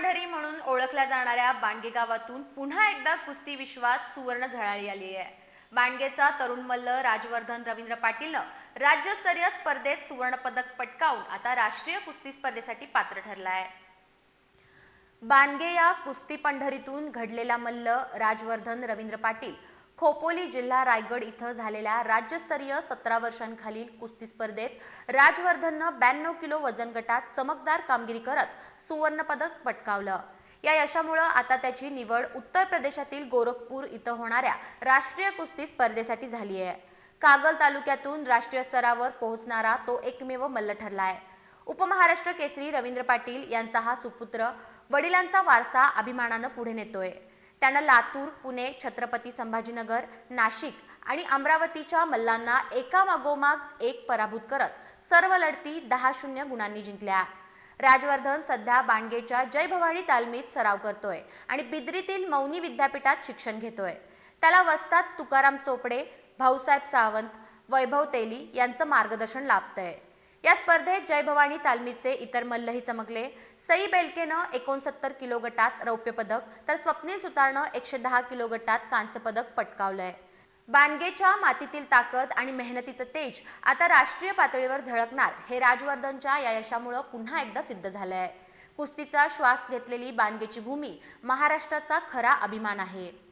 पांढरी म्हणून ओळखल्या जाणाऱ्या बांडगे गावातून पुन्हा एकदा कुस्ती विश्वात सुवर्ण झळाळी आली आहे. बांडगेचा तरुण मल्ल राजवर्धन रवींद्र पाटीलनं राज्यस्तरीय स्पर्धेत सुवर्ण पदक पटकावून आता राष्ट्रीय कुस्ती स्पर्धेसाठी पात्र ठरला आहे. बांडगे या कुस्ती पंढरीतून घडलेला मल्ल राजवर्धन रवींद्र पाटील खोपोली जिल्हा रायगड इथं झालेल्या राज्यस्तरीय सतरा वर्षांखालील कुस्ती स्पर्धेत राजवर्धननं ब्याण्णव किलो वजन गटात चमकदार कामगिरी करत सुवर्णपदक पटकावलं. या यशामुळं आता त्याची निवड उत्तर प्रदेशातील गोरखपूर इथं होणाऱ्या राष्ट्रीय कुस्ती स्पर्धेसाठी झाली आहे कागल तालुक्यातून राष्ट्रीय स्तरावर पोहोचणारा तो एकमेव मल्ल ठरला आहे उपमहाराष्ट्र केसरी रवींद्र पाटील यांचा हा सुपुत्र वडिलांचा वारसा अभिमानानं पुढे नेतोय. त्यानं लातूर पुणे छत्रपती संभाजीनगर नाशिक आणि अमरावतीच्या मल्लांना एकामागोमाग एक पराभूत करत सर्व लढती दहा शून्य गुणांनी जिंकल्या. राजवर्धन सध्या बाणगेच्या जय भवानी तालमीत सराव करतोय आणि बिद्रीतील मौनी विद्यापीठात शिक्षण घेतोय. त्याला वस्तात तुकाराम चोपडे भाऊसाहेब सावंत वैभव तेली यांचं मार्गदर्शन लाभतंय. या स्पर्धेत जय भवानी तालमीचे इतर मल्लही चमकले. सई बेलकेनं एकोणसत्तर किलो गटात रौप्य पदक तर स्वप्नील सुतारनं एकशे दहा किलो गटात कांस्य पदक पटकावलंय. बानगेच्या मातीतील ताकद आणि मेहनतीचं तेज आता राष्ट्रीय पातळीवर झळकणार हे राजवर्धनच्या या यशामुळं पुन्हा एकदा सिद्ध झालंय. कुस्तीचा श्वास घेतलेली बानगेची भूमी महाराष्ट्राचा खरा अभिमान आहे.